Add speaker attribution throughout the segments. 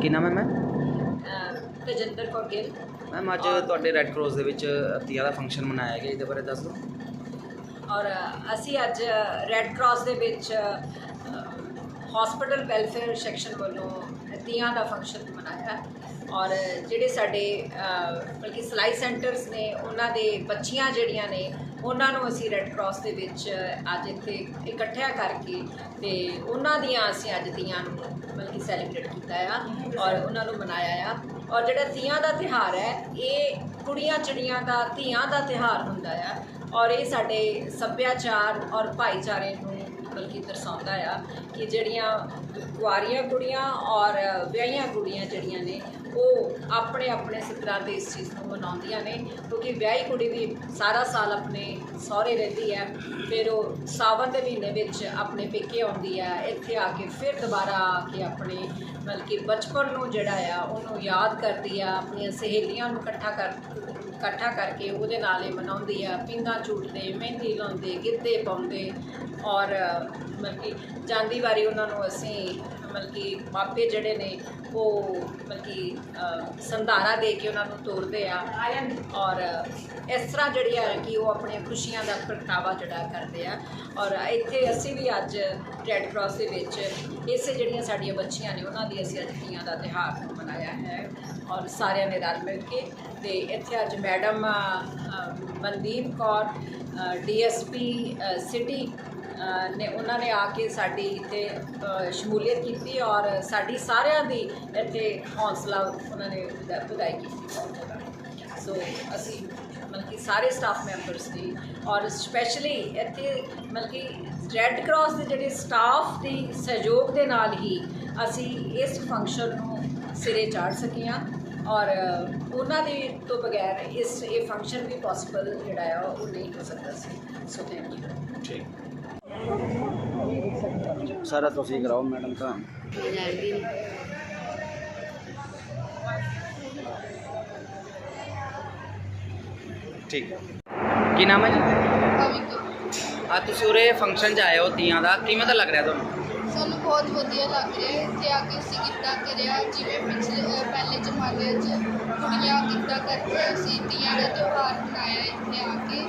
Speaker 1: ਕੀ ਨਾਮ ਹੈ ma'am? Tajinder Kaur Gill.
Speaker 2: Ma'am ਅੱਜ ਤੁਹਾਡੇ ਰੈੱਡ ਕ੍ਰੋਸ ਦੇ ਵਿੱਚ ਤੀਆਂ ਦਾ ਫੰਕਸ਼ਨ ਮਨਾਇਆ ਗਿਆ ਇਹਦੇ ਬਾਰੇ ਦੱਸ ਦਿਓ।
Speaker 1: ਔਰ ਅਸੀਂ ਅੱਜ ਰੈੱਡ ਕ੍ਰਾਸ ਦੇ ਵਿੱਚ ਹਸਪੀਟਲ ਵੈਲਫੇਅਰ ਸੈਕਸ਼ਨ ਵੱਲੋਂ ਤੀਆਂ ਦਾ ਫੰਕਸ਼ਨ ਮਨਾਇਆ। ਔਰ ਜਿਹੜੇ ਸਾਡੇ ਬਲਕਿ ਸਲਾਈ ਸੈਂਟਰਸ ਨੇ ਉਹਨਾਂ ਦੇ ਬੱਚੀਆਂ ਜਿਹੜੀਆਂ ਨੇ ਉਹਨਾਂ ਨੂੰ ਅਸੀਂ ਰੈੱਡ ਕਰਾਸ ਦੇ ਵਿੱਚ ਅੱਜ ਇੱਥੇ ਇਕੱਠਿਆ ਕਰਕੇ ਤੇ ਉਹਨਾਂ ਦੀਆਂ ਅਸੀਂ ਅੱਜ ਤੀਆਂ ਨੂੰ ਮਤਲਬ ਕਿ ਸੈਲੀਬ੍ਰੇਟ ਕੀਤਾ ਆ ਔਰ ਉਹਨਾਂ ਨੂੰ ਮਨਾਇਆ ਆ। ਔਰ ਜਿਹੜਾ ਤੀਆਂ ਦਾ ਤਿਹਾਰ ਹੈ, ਇਹ ਕੁੜੀਆਂ ਚਿੜੀਆਂ ਦਾ ਧੀਆਂ ਦਾ ਤਿਹਾਰ ਹੁੰਦਾ ਆ। ਔਰ ਇਹ ਸਾਡੇ ਸੱਭਿਆਚਾਰ ਔਰ ਭਾਈਚਾਰੇ ਨੂੰ ਬਲਕਿ ਦਰਸਾਉਂਦਾ ਆ ਕਿ ਜਿਹੜੀਆਂ ਕੁਆਰੀਆਂ ਕੁੜੀਆਂ ਔਰ ਵਿਆਹੀਆਂ ਕੁੜੀਆਂ ਜਿਹੜੀਆਂ ਨੇ, ਉਹ ਆਪਣੇ ਆਪਣੇ ਸਿੱਤਰਾਂ 'ਤੇ ਇਸ ਚੀਜ਼ ਨੂੰ ਮਨਾਉਂਦੀਆਂ ਨੇ, ਕਿਉਂਕਿ ਵਿਆਹੀ ਕੁੜੀ ਵੀ ਸਾਰਾ ਸਾਲ ਆਪਣੇ ਸਹੁਰੇ ਰਹਿੰਦੀ ਹੈ, ਫਿਰ ਉਹ ਸਾਵਨ ਦੇ ਮਹੀਨੇ ਵਿੱਚ ਆਪਣੇ ਪੇਕੇ ਆਉਂਦੀ ਹੈ, ਇੱਥੇ ਆ ਕੇ ਫਿਰ ਦੁਬਾਰਾ ਆ ਕੇ ਆਪਣੇ ਬਲਕਿ ਬਚਪਨ ਨੂੰ ਜਿਹੜਾ ਆ, ਉਹਨੂੰ ਯਾਦ ਕਰਦੀ ਆ, ਆਪਣੀਆਂ ਸਹੇਲੀਆਂ ਨੂੰ ਇਕੱਠਾ ਕਰ, ਇਕੱਠਾ ਕਰਕੇ ਉਹਦੇ ਨਾਲ ਹੀ ਮਨਾਉਂਦੀ ਆ ਪਿੰਗਾ ਝੂਟਦੇ, ਮਹਿੰਦੀ ਲਾਉਂਦੇ, ਗਿੱਧੇ ਪਾਉਂਦੇ ਔਰ ਮਤਲਬ ਕਿ ਜਾਂਦੀ ਵਾਰੀ ਉਹਨਾਂ ਨੂੰ ਅਸੀਂ ਮਤਲਬ ਕਿ ਮਾਪੇ ਜਿਹੜੇ ਨੇ ਉਹ ਮਤਲਬ ਕਿ ਅ, ਸੰਧਾਰਾ ਦੇ ਕੇ ਉਹਨਾਂ ਨੂੰ ਤੋਰਦੇ ਆ। ਔਰ ਇਸ ਤਰ੍ਹਾਂ ਜਿਹੜੀ ਹੈ ਕਿ ਉਹ ਆਪਣੀਆਂ ਖੁਸ਼ੀਆਂ ਦਾ ਪ੍ਰਗਟਾਵਾ ਜਿਹੜਾ ਕਰਦੇ ਆ। ਔਰ ਇੱਥੇ ਅਸੀਂ ਵੀ ਅੱਜ ਰੈੱਡ ਕਰਾਸ ਦੇ ਵਿੱਚ ਇਸੇ ਜਿਹੜੀਆਂ ਸਾਡੀਆਂ ਬੱਚੀਆਂ ਨੇ ਉਹਨਾਂ ਦੀ ਅਸੀਂ ਅੱਜ ਤੀਆਂ ਦਾ ਤਿਉਹਾਰ ਮਨਾਇਆ ਹੈ। ਔਰ ਸਾਰਿਆਂ ਨੇ ਰਲ ਮਿਲ ਕੇ ਤੇ ਇੱਥੇ ਅੱਜ madam Mandeep Kaur DSP city ਨੇ ਉਹਨਾਂ ਨੇ ਆ ਕੇ ਸਾਡੀ ਇੱਥੇ ਸ਼ਮੂਲੀਅਤ ਕੀਤੀ ਔਰ ਸਾਡੀ ਸਾਰਿਆਂ ਦੀ ਇੱਥੇ ਹੌਸਲਾ ਉਹਨਾਂ ਨੇ ਵਧਾਈ ਕੀਤੀ। ਬਹੁਤ ਜ਼ਿਆਦਾ ਸੋ ਅਸੀਂ ਮਤਲਬ ਕਿ ਸਾਰੇ ਸਟਾਫ ਮੈਂਬਰਸ ਦੀ ਔਰ ਸਪੈਸ਼ਲੀ ਇੱਥੇ ਮਤਲਬ ਕਿ ਰੈੱਡ ਕਰਾਸ ਦੇ ਜਿਹੜੇ ਸਟਾਫ ਦੀ ਸਹਿਯੋਗ ਦੇ ਨਾਲ ਹੀ ਅਸੀਂ ਇਸ ਫੰਕਸ਼ਨ ਨੂੰ ਸਿਰੇ ਚਾੜ ਸਕੇ ਹਾਂ। ਔਰ ਉਹਨਾਂ ਦੇ ਤੋਂ ਬਗੈਰ ਇਸ ਇਹ ਫੰਕਸ਼ਨ ਵੀ ਪੋਸੀਬਲ ਜਿਹੜਾ ਆ ਉਹ ਨਹੀਂ ਹੋ ਸਕਦਾ ਸੀ। ਸੋ ਥੈਂਕ ਯੂ
Speaker 2: ਠੀਕ। ਸਾਰਾ ਤੁਸੀਂ ਕਰਾਓ ਮੈਡਮ ਤਾਂ। ਠੀਕ। ਕੀ ਨਾਮ ਹੈ ਜੀ? ਆ ਤੁਸੀਂ ਉਰੇ ਫੰਕਸ਼ਨ 'ਚ ਆਏ ਹੋ ਤੀਆਂ ਦਾ। ਕਿਵੇਂ ਦਾ ਲੱਗ ਰਿਹਾ ਤੁਹਾਨੂੰ?
Speaker 3: ਸਾਨੂੰ ਬਹੁਤ ਵਧੀਆ ਲੱਗ ਰਿਹਾ ਇੱਥੇ ਆ ਕੇ ਅਸੀਂ ਗਿੱਧਾ ਕਰਿਆ, ਜਿਵੇਂ ਪਿਛਲੇ, ਅਹ ਪਹਿਲੇ ਜ਼ਮਾਨੇ 'ਚ ਕੁੜੀਆਂ ਗਿੱਧਾ ਕਰਦੀਆਂ ਸੀ, ਤੀਆਂ ਦਾ ਤਿਉਹਾਰ ਮਨਾਇਆ ਇੱਥੇ ਆ ਕੇ।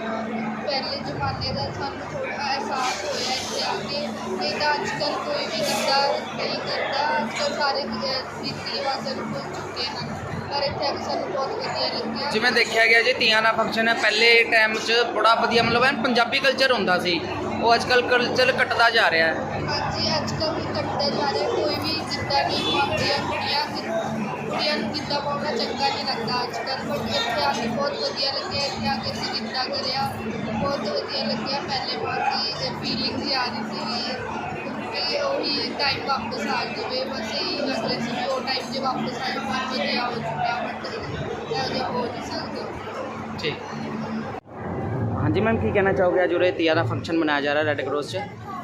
Speaker 3: ਪਹਿਲੇ ਜ਼ਮਾਨੇ ਦਾ ਸਾਨੂੰ ਥੋੜ੍ਹਾ ਅਹਿਸਾਸ ਹੋਇਆ ਇੱਥੇ ਆ ਕੇ ਨਹੀਂ ਤਾਂ ਅੱਜ ਕੱਲ੍ਹ ਕੋਈ ਵੀ ਗਿੱਧਾ ਨਹੀਂ ਕਰਦਾ ਅੱਜ ਕੱਲ੍ਹ ਸਾਰੇ, ਅਹ, ਰੀਤੀ ਰਿਵਾਜ਼ਾਂ ਨੂੰ ਭੁੱਲ ਚੁੱਕੇ ਹਨ। ਪਰ ਇੱਥੇ ਆ ਕੇ ਸਾਨੂੰ ਬਹੁਤ ਵਧੀਆ ਲੱਗਿਆ।
Speaker 2: ਜਿਵੇਂ ਦੇਖਿਆ ਗਿਆ ਜੀ ਤੀਆਂ ਦਾ ਫੰਕਸ਼ਨ ਹੈ, ਪਹਿਲੇ ਟਾਈਮ 'ਚ ਬੜਾ ਵਧੀਆ ਮਤਲਬ ਐਨ ਪੰਜਾਬੀ ਕਲਚਰ ਹੁੰਦਾ ਸੀ। ਉਹ ਅੱਜ ਕੱਲ ਕਲਚਰ ਘਟਦਾ ਜਾ ਰਿਹਾ ਹੈ।
Speaker 3: ਹਾਂਜੀ ਅੱਜ ਕੱਲ੍ਹ ਵੀ ਕੱਟਦਾ ਜਾ ਰਿਹਾ ਕੋਈ ਵੀ ਨਹੀਂ ਪਾਉਂਦੀਆਂ ਕੁੜੀਆਂ ਗਿ- ਕੁੜੀਆਂ ਨੂੰ ਗਿੱਧਾ ਪਾਉਣਾ ਚੰਗਾ ਨਹੀਂ ਲੱਗਦਾ ਅੱਜ ਕੱਲ੍ਹ ਬਟ ਇੱਥੇ ਆ ਕੇ ਬਹੁਤ ਵਧੀਆ ਲੱਗਿਆ। ਇੱਥੇ ਆ ਕੇ ਅਸੀਂ ਗਿੱਧਾ ਕਰਿਆ। ਬਹੁਤ ਵਧੀਆ ਲੱਗਿਆ। ਪਹਿਲੇ ਬਹੁਤ ਹੀ ਫੀਲਿੰਗ ਜੀ ਆ ਰਹੀ ਸੀ ਕਿ ਉਹੀ ਟਾਈਮ ਵਾਪਸ ਆ ਜਾਵੇ। ਬਸ ਇਹੀ ਲੱਗ ਰਿਹਾ ਸੀ ਕਿ ਉਹ ਟਾਈਮ ਜੇ ਵਾਪਸ ਆ ਜਾਵੇ ਬਹੁਤ ਵਧੀਆ ਹੋ ਚੁੱਕਾ ਬਟ ਇਹੋ ਹੋ ਨਹੀਂ ਸਕਦਾ।
Speaker 2: ਠੀਕ। ਹਾਂਜੀ ਮੈਮ ਕੀ ਕਹਿਣਾ ਚਾਹੋਗੇ? ਅੱਜ ਉਰੇ ਤੀਆਂ ਦਾ ਫੰਕਸ਼ਨ ਮਨਾਇਆ ਜਾ ਰਿਹਾ ਰੈੱਡ ਕਰਾਸ 'ਚ।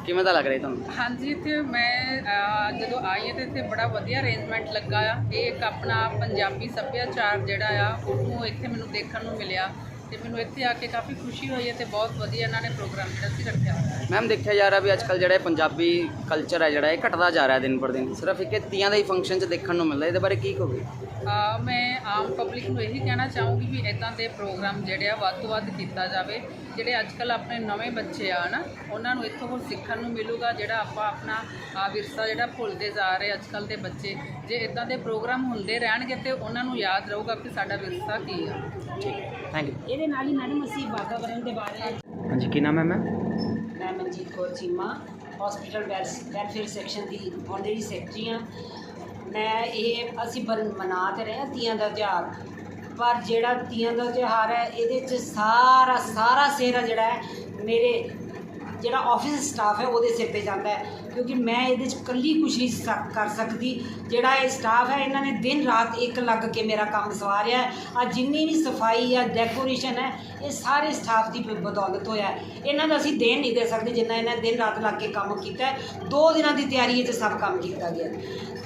Speaker 2: ਕਿਵੇਂ ਦਾ ਲੱਗ ਰਿਹਾ ਤੁਹਾਨੂੰ?
Speaker 4: ਹਾਂਜੀ ਇੱਥੇ ਮੈਂ ਅਹ, ਜਦੋਂ ਆਈ ਹਾਂ ਤੇ ਇੱਥੇ ਬੜਾ ਵਧੀਆ ਅਰੇਂਜਮੈਂਟ ਲੱਗਾ ਆ। ਇਹ ਇੱਕ ਆਪਣਾ ਪੰਜਾਬੀ ਸੱਭਿਆਚਾਰ ਜਿਹੜਾ ਆ ਉਹਨੂੰ ਇੱਥੇ ਮੈਨੂੰ ਦੇਖਣ ਨੂੰ ਮਿਲਿਆ ਤੇ ਮੈਨੂੰ ਇੱਥੇ ਆ ਕੇ ਕਾਫੀ ਖੁਸ਼ੀ ਹੋਈ ਹੈ ਤੇ ਬਹੁਤ ਵਧੀਆ ਇਹਨਾਂ ਨੇ ਪ੍ਰੋਗਰਾਮ ਜਿਹੜਾ ਸੀ ਰੱਖਿਆ ਹੋਇਆ।
Speaker 2: ਮੈਮ ਦੇਖਿਆ ਜਾ ਰਿਹਾ ਵੀ ਅੱਜ ਕੱਲ ਜਿਹੜਾ ਇਹ ਪੰਜਾਬੀ ਕਲਚਰ ਹੈ ਜਿਹੜਾ ਇਹ ਘਟਦਾ ਜਾ ਰਿਹਾ ਦਿਨ ਪਰ ਦਿਨ। ਸਿਰਫ ਇੱਕ ਇਹ ਤੀਆਂ ਦਾ ਹੀ ਫੰਕਸ਼ਨ 'ਚ ਦੇਖਣ ਨੂੰ ਮਿਲਦਾ ਇਹਦੇ ਬਾਰੇ ਕੀ ਕਹੋਗੇ?
Speaker 4: ਅਹ, ਮੈਂ ਆਮ ਪਬਲਿਕ ਨੂੰ ਇਹੀ ਕਹਿਣਾ ਚਾਹੂੰਗੀ ਵੀ ਇਦਾਂ ਦੇ ਪ੍ਰੋਗਰਾਮ ਜਿਹੜੇ ਆ ਵੱਧ ਤੋਂ ਵੱਧ ਕੀਤਾ ਜਾਵੇ। ਜਿਹੜੇ ਅੱਜ ਕੱਲ ਆਪਣੇ ਨਵੇਂ ਬੱਚੇ ਆ ਨਾ ਉਹਨਾਂ ਨੂੰ ਇੱਥੋਂ ਕੁਝ ਸਿੱਖਣ ਨੂੰ ਮਿਲੂਗਾ ਜਿਹੜਾ ਆਪਾਂ ਆਪਣਾ ਆਹ ਵਿਰਸਾ ਜਿਹੜਾ ਭੁੱਲਦੇ ਜਾ ਰਹੇ ਅੱਜ ਕੱਲ ਦੇ ਬੱਚੇ। ਜੇ ਇਦਾਂ ਦੇ ਪ੍ਰੋਗਰਾਮ ਹੁੰਦੇ ਰਹਿਣਗੇ ਤੇ ਉਹਨਾਂ ਨੂੰ ਯਾਦ ਰਹੂਗਾ ਕਿ ਸਾਡਾ ਵਿਰਸਾ ਕੀ ਆ।
Speaker 2: ਥੈਂਕ ਯੂ
Speaker 5: ਇਹਦੇ ਨਾਲ ਹੀ ਮੈਡਮ ਅਸੀਂ ਵਾਤਾਵਰਣ ਦੇ ਬਾਰੇ
Speaker 2: ਹਾਂਜੀ ਕੀ ਨਾਮ ਹੈ ma'am
Speaker 5: Manjeet Kaur Cheema hospital welfare section ਦੀ ਆਨਰੇਰੀ ਸੈਕਟਰੀ ਹਾਂ। ਮੈਂ ਇਹ, ਅਸੀਂ ਬਨ- ਮਨਾ ਤੇ ਰਹੇ ਹਾਂ ਤੀਆਂ ਦਾ ਤਿਉਹਾਰ। ਪਰ ਜਿਹੜਾ ਤੀਆਂ ਦਾ ਤਿਉਹਾਰ ਹੈ, ਇਹਦੇ 'ਚ ਸਾਰਾ ਸਾਰਾ ਸਿਹਰਾ ਜਿਹੜਾ ਹੈ ਮੇਰੇ ਜਿਹੜਾ ਆਫਿਸ ਸਟਾਫ ਹੈ, ਉਹਦੇ ਸਿਰ ਤੇ ਜਾਂਦਾ ਹੈ ਕਿਉਂਕਿ ਮੈਂ ਇਹਦੇ 'ਚ ਇਕੱਲੀ ਕੁਛ ਨਹੀਂ ਸਕ- ਕਰ ਸਕਦੀ ਜਿਹੜਾ ਇਹ ਸਟਾਫ ਹੈ, ਇਹਨਾਂ ਨੇ ਦਿਨ ਰਾਤ ਇੱਕ ਲੱਗ ਕੇ ਮੇਰਾ ਕੰਮ ਸਵਾਰਿਆ ਹੈ ਆ ਜਿੰਨੀ ਵੀ ਸਫ਼ਾਈ ਆ ਡੈਕੋਰੇਸ਼ਨ ਹੈ, ਇਹ ਸਾਰੇ ਸਟਾਫ ਦੀ ਬ- ਬਦੌਲਤ ਹੋਇਆ ਹੈ। ਇਹਨਾਂ ਦਾ ਅਸੀਂ ਦੇਣ ਨਹੀਂ ਦੇ ਸਕਦੇ ਜਿੰਨਾ ਇਹਨਾਂ ਦਿਨ ਰਾਤ ਲੱਗ ਕੇ ਕੰਮ ਕੀਤਾ ਹੈ। ਦੋ ਦਿਨਾਂ ਦੀ ਤਿਆਰੀ 'ਚ ਸਭ ਕੰਮ ਕੀਤਾ ਗਿਆ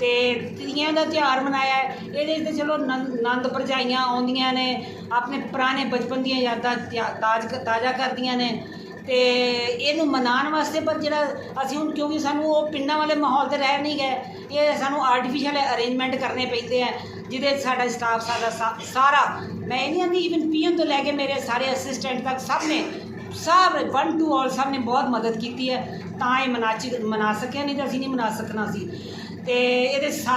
Speaker 5: ਤੇ ਤੀਆਂ ਦਾ ਤਿਉਹਾਰ ਮਨਾਇਆ ਹੈ। ਇਹਦੇ 'ਚ ਤਾਂ ਚਲੋ ਨੰ, ਨੰਦ ਭਰਜਾਈਆਂ ਆਉਂਦੀਆਂ ਨੇ, ਆਪਣੇ ਪੁਰਾਣੇ ਬਚਪਨ ਦੀਆਂ ਯਾਦਾਂ ਤਿਆ- ਤਾਜ ਤਾਜ਼ਾ ਕਰਦੀਆਂ ਨੇ ਤੇ ਇਹਨੂੰ ਮਨਾਉਣ ਵਾਸਤੇ, ਪਰ ਜਿਹੜਾ ਅਸੀਂ ਹੁਣ ਕਿਉਂਕਿ ਸਾਨੂੰ ਉਹ ਪਿੰਡਾਂ ਵਾਲੇ ਮਾਹੌਲ ਤੇ ਰਹਿ ਨਹੀਂ ਗਏ, ਇਹ ਸਾਨੂੰ ਆਰਟੀਫੀਸ਼ੀਅਲ ਅਰੇਂਜਮੈਂਟ ਕਰਨੇ ਪੈਂਦੇ ਆ, ਜਿਹਦੇ ਸਾਡਾ ਸਟਾਫ ਸਾਡਾ ਸਾ- ਸਾਰਾ, ਮੈਂ ਇਹ ਨਹੀਂ ਆਂਦੀ ਇਵਨ ਪੀਐਮ ਤੋਂ ਲੈ ਕੇ ਮੇਰੇ ਸਾਰੇ ਅਸਿਸਟੈਂਟ ਤੱਕ ਸਭ ਨੇ, ਸਭ ਵਨ ਟੂ ਆਲ ਸਭ ਨੇ ਬਹੁਤ ਮਦਦ ਕੀਤੀ ਹੈ, ਤਾਂ ਇਹ ਮਨਾਚੀ ਮਨਾ ਸਕਿਆ, ਨਹੀਂ ਤਾਂ ਅਸੀਂ ਨਹੀਂ ਮਨਾ ਸਕਣਾ ਸੀ। ਤੇ ਇਹਦੇ ਸਾਰੇ